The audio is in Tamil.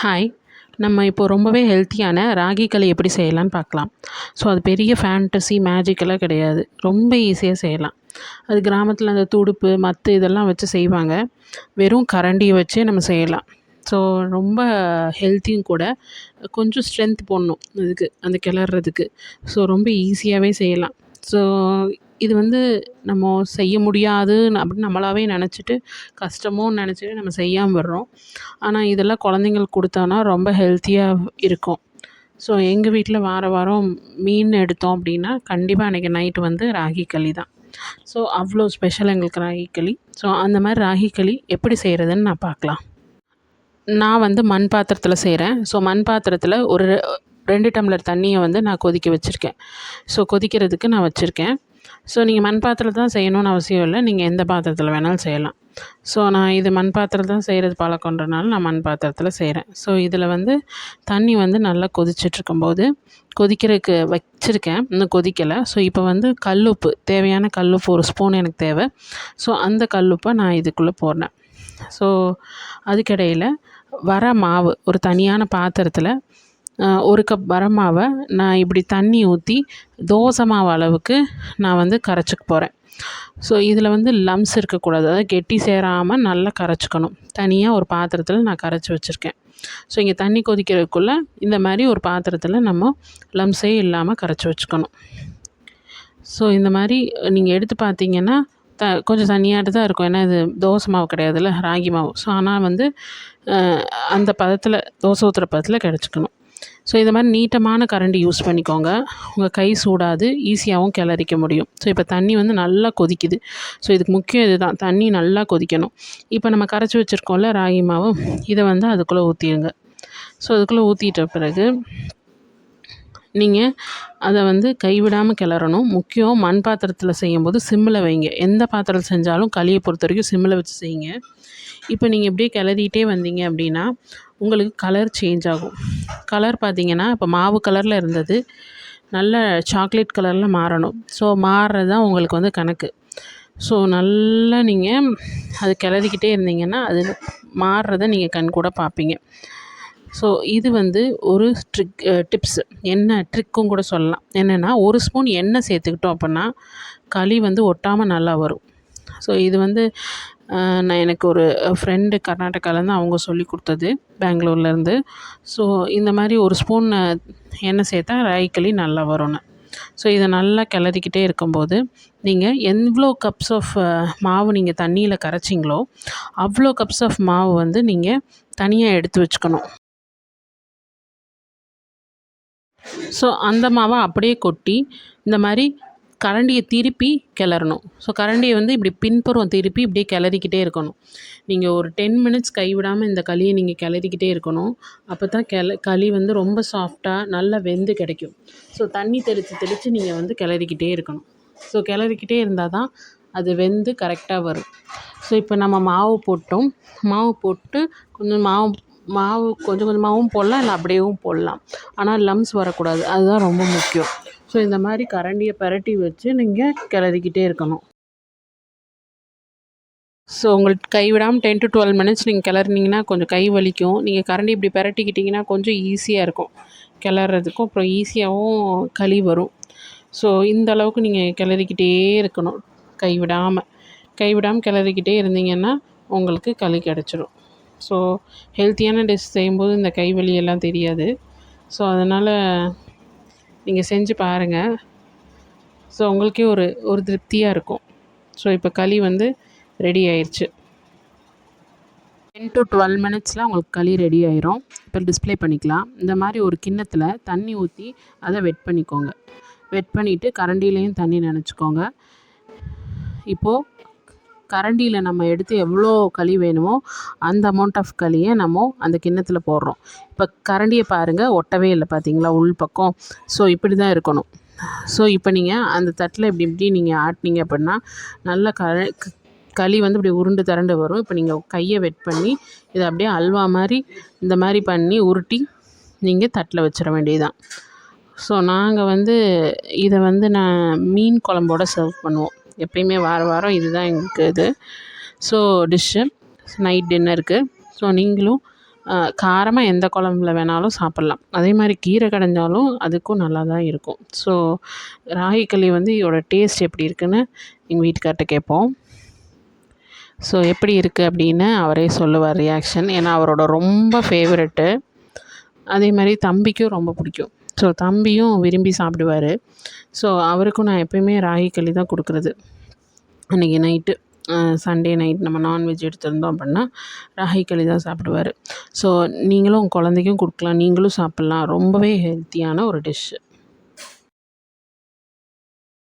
ஹாய் நம்ம இப்போ ரொம்பவே ஹெல்த்தியான ராகி களி எப்படி செய்யலான்னு பார்க்கலாம். ஸோ அது பெரிய ஃபேண்டசி மேஜிக்கெல்லாம் கிடையாது. ரொம்ப ஈஸியாக செய்யலாம். அது கிராமத்தில் அந்த துடுப்பு மத்து இதெல்லாம் வச்சு செய்வாங்க. வெறும் கரண்டியை வச்சே நம்ம செய்யலாம். ஸோ ரொம்ப ஹெல்த்தியும் கூட கொஞ்சம் ஸ்ட்ரென்த் போடணும். இதுக்கு அந்த கிளறதுக்கு. ஸோ ரொம்ப ஈஸியாகவே செய்யலாம். ஸோ இது வந்து நம்ம செய்ய முடியாதுன்னு அப்படின்னு நம்மளாவே நினச்சிட்டு கஷ்டமோன்னு நினச்சிட்டு நம்ம செய்யாமல் விடுறோம் ஆனால் இதெல்லாம் குழந்தைங்களுக்கு கொடுத்தோன்னா ரொம்ப ஹெல்த்தியாக இருக்கும். ஸோ எங்கள் வீட்டில் வார வாரம் மீன் எடுத்தோம் அப்படின்னா கண்டிப்பாக அன்றைக்கி நைட்டு வந்து ராகி களி தான். ஸோ அவ்வளோ ஸ்பெஷல் எங்களுக்கு ராகி களி. ஸோ அந்த மாதிரி ராகி களி எப்படி செய்கிறதுன்னு நான் பார்க்கலாம். நான் வந்து மண் பாத்திரத்தில் செய்கிறேன் ஸோ மண் பாத்திரத்தில் ஒரு ரெண்டு டம்ளர் தண்ணியை வந்து நான் கொதிக்க வச்சுருக்கேன். ஸோ கொதிக்கிறதுக்கு நான் வச்சுருக்கேன். ஸோ நீங்கள் மண் பாத்திரத்தில் தான் செய்யணும்னு அவசியம் இல்லை. நீங்கள் எந்த பாத்திரத்தில் வேணாலும் செய்யலாம். ஸோ நான் இது மண் பாத்திரத்தில் தான் செய்கிறது பழக்கன்றனால நான் மண் பாத்திரத்தில் செய்கிறேன் ஸோ இதில் வந்து தண்ணி வந்து நல்லா கொதிச்சிட்ருக்கும்போது கொதிக்கிறதுக்கு வச்சுருக்கேன். இன்னும் கொதிக்கலை. ஸோ இப்போ வந்து கல்லுப்பு தேவையான கல்லுப்பு ஒரு ஸ்பூன் எனக்கு தேவை. ஸோ அந்த கல்லுப்பை நான் இதுக்குள்ளே போடுறேன். ஸோ அதுக்கிடையில் வர மாவு ஒரு தனியான பாத்திரத்தில் ஒரு கப் வரமாவை நான் இப்படி தண்ணி ஊற்றி தோசை மாவு அளவுக்கு நான் வந்து கரைச்சிக்க போகிறேன் ஸோ இதில் வந்து லம்ஸ் இருக்கக்கூடாது. அதாவது கெட்டி சேராமல் நல்லா கரைச்சிக்கணும். தனியாக ஒரு பாத்திரத்தில் நான் கரைச்சி வச்சுருக்கேன். ஸோ இங்கே தண்ணி கொதிக்கிறதுக்குள்ளே இந்த மாதிரி ஒரு பாத்திரத்தில் நம்ம லம்ஸே இல்லாமல் கரைச்சி வச்சுக்கணும். ஸோ இந்த மாதிரி நீங்கள் எடுத்து பார்த்தீங்கன்னா த கொஞ்சம் தண்ணியாட்டு தான் இருக்கும். ஏன்னா இது தோசை மாவு கிடையாதுல்ல ராகி மாவு. ஸோ ஆனால் வந்து அந்த பதத்தில் தோசை ஊற்றுற பதத்தில் கிடச்சிக்கணும் ஸோ இந்த மாதிரி நீட்டமான கரண்டி யூஸ் பண்ணிக்கோங்க. உங்கள் கை சூடாது ஈஸியாகவும் கிளறிக்க முடியும். ஸோ இப்போ தண்ணி வந்து நல்லா கொதிக்குது. ஸோ இதுக்கு முக்கியம் இதுதான். தண்ணி நல்லா கொதிக்கணும். இப்போ நம்ம கரைச்சி வச்சுருக்கோம்ல ராகி மாவு இதை வந்து அதுக்குள்ளே ஊற்றிடுங்க ஸோ அதுக்குள்ளே ஊற்றிட்ட பிறகு நீங்கள் அதை வந்து கைவிடாமல் கிளறணும். முக்கியம் மண் பாத்திரத்தில் செய்யும்போது சிம்மில் வைங்க. எந்த பாத்திரத்தில் செஞ்சாலும் களியை பொறுத்த வரைக்கும் சிம்மில் வச்சு செய்யுங்க. இப்போ நீங்கள் இப்படியே கிளறிட்டே வந்தீங்க அப்படின்னா உங்களுக்கு கலர் சேஞ்ச் ஆகும். கலர் பார்த்தீங்கன்னா இப்போ மாவு கலரில் இருந்தது. நல்ல சாக்லேட் கலரில் மாறணும். ஸோ மாறுறது தான் உங்களுக்கு வந்து கணக்கு. ஸோ நல்லா நீங்கள் அது கிளறிக்கிட்டே இருந்தீங்கன்னா அது மாறுறத நீங்கள் கண் கூட பார்ப்பீங்க ஸோ இது வந்து ஒரு ட்ரிக் டிப்ஸ் என்ன ட்ரிக்கும் கூட சொல்லலாம். என்னென்னா ஒரு ஸ்பூன் எண்ணெய் சேர்த்துக்கிட்டோம் அப்படின்னா களி வந்து ஒட்டாமல் நல்லா வரும். ஸோ இது வந்து நான் எனக்கு ஒரு ஃப்ரெண்டு கர்நாடகாலேருந்து அவங்க சொல்லி கொடுத்தது பெங்களூர்லேருந்து. ஸோ இந்த மாதிரி ஒரு ஸ்பூன் எண்ணெய் சேர்த்தா ராகி நல்லா வரும்னு. ஸோ இதை நல்லா கிளறிக்கிட்டே இருக்கும்போது நீங்கள் எவ்வளோ கப்ஸ் ஆஃப் மாவு நீங்கள் தண்ணியில் கரைச்சிங்களோ அவ்வளோ கப்ஸ் ஆஃப் மாவு வந்து நீங்கள் தனியாக எடுத்து வச்சுக்கணும். ஸோ அந்த மாவை அப்படியே கொட்டி இந்த மாதிரி கரண்டியை திருப்பி கிளறணும். ஸோ கரண்டியை வந்து இப்படி பின்புறம் திருப்பி இப்படியே கிளறிக்கிட்டே இருக்கணும். நீங்கள் ஒரு டென் மினிட்ஸ் கைவிடாமல் இந்த களியை நீங்கள் கிளறிக்கிட்டே இருக்கணும். அப்போ தான் கிள களி வந்து ரொம்ப சாஃப்டாக நல்லா வெந்து கிடைக்கும். ஸோ தண்ணி தெளித்து தெளித்து நீங்கள் வந்து கிளறிக்கிட்டே இருக்கணும். ஸோ கிளறிக்கிட்டே இருந்தால் தான் அது வெந்து கரெக்டாக வரும். ஸோ இப்போ நம்ம மாவு போட்டோம். மாவு போட்டு கொஞ்சம் மாவு மாவு கொஞ்சம் கொஞ்சமாகவும் போடலாம் இல்லை அப்படியேவும் போடலாம். ஆனால் லம்ஸ் வரக்கூடாது. அதுதான் ரொம்ப முக்கியம். ஸோ இந்த மாதிரி கரண்டியை பரட்டி வச்சு நீங்கள் கிளறிக்கிட்டே இருக்கணும். ஸோ உங்களுக்கு கைவிடாமல் டென் டு டுவெல் மினிட்ஸ் நீங்கள் கிளறினீங்கன்னா கொஞ்சம் கை வலிக்கும். நீங்கள் கரண்டி இப்படி பரட்டிக்கிட்டிங்கன்னா கொஞ்சம் ஈஸியாக இருக்கும். கிளறதுக்கும் அப்புறம் ஈஸியாகவும் களி வரும். ஸோ இந்த அளவுக்கு நீங்கள் கிளறிக்கிட்டே இருக்கணும். கைவிடாமல் கைவிடாமல் கிளறிக்கிட்டே இருந்தீங்கன்னா உங்களுக்கு களி கிடச்சிரும். ஸோ ஹெல்த்தியான டிஷ் செய்யும்போது இந்த கை வலியெல்லாம் தெரியாது. ஸோ அதனால் நீங்கள் செஞ்சு பாருங்கள் ஸோ உங்களுக்கே ஒரு ஒரு திருப்தியாக இருக்கும். ஸோ இப்போ களி வந்து ரெடி ஆயிடுச்சு டென் டு டுவெல் மினிட்ஸில் உங்களுக்கு களி ரெடி ஆயிரும். இப்போ டிஸ்பிளே பண்ணிக்கலாம். இந்த மாதிரி ஒரு கிண்ணத்தில் தண்ணி ஊற்றி அதை வெட் பண்ணிக்கோங்க. வெட் பண்ணிவிட்டு கரண்டிலையும் தண்ணி நினச்சிக்கோங்க. இப்போது கரண்டியில் நம்ம எடுத்து எவ்வளோ களி வேணுமோ அந்த அமௌண்ட் ஆஃப் களியை நம்ம அந்த கிண்ணத்தில் போடுறோம். இப்போ கரண்டியை பாருங்கள் ஒட்டவே இல்லை பார்த்தீங்களா உள் பக்கம். ஸோ இப்படி தான் இருக்கணும். ஸோ இப்போ நீங்கள் அந்த தட்டில் இப்படி இப்படி நீங்கள் ஆட்டினீங்க அப்படின்னா நல்ல க களி வந்து இப்படி உருண்டு திரண்டு வரும். இப்போ நீங்கள் கையை வெட் பண்ணி இதை அப்படியே அல்வா மாதிரி இந்த மாதிரி பண்ணி உருட்டி நீங்கள் தட்டில் வச்சிட வேண்டியதுதான். ஸோ நாங்கள் வந்து இதை வந்து நான் மீன் குழம்போட சர்வ் பண்ணுவோம். எப்பயுமே வாரம் வாரம் இது தான் எங்களுக்கு இது. ஸோ டிஷ்ஷு நைட் டின்னருக்கு ஸோ நீங்களும் காரமாக எந்த குழம்புல வேணாலும் சாப்பிட்லாம். அதே மாதிரி கீரை கடைஞ்சாலும் அதுக்கும் நல்லா தான் இருக்கும். ஸோ ராகி களி வந்து இதோட டேஸ்ட் எப்படி இருக்குன்னு எங்கள் வீட்டுக்கார்ட்ட கேட்போம். ஸோ எப்படி இருக்குது அப்படின்னு அவரே சொல்லுவார் ரியாக்ஷன் ஏன்னா அவரோட ரொம்ப ஃபேவரெட்டு அதே மாதிரி தம்பிக்கும் ரொம்ப பிடிக்கும். ஸோ தம்பியும் விரும்பி சாப்பிடுவார். ஸோ அவருக்கும் நான் எப்பயுமே ராகி களி தான் கொடுக்குறது. அன்றைக்கி நைட்டு சண்டே நைட் நம்ம நான்வெஜ் எடுத்திருந்தோம் அப்படின்னா ராகி களி தான் சாப்பிடுவாரு. ஸோ நீங்களும் உங்கள் குழந்தைக்கும் கொடுக்கலாம். நீங்களும் சாப்பிட்லாம். ரொம்பவே ஹெல்த்தியான ஒரு டிஷ்ஷு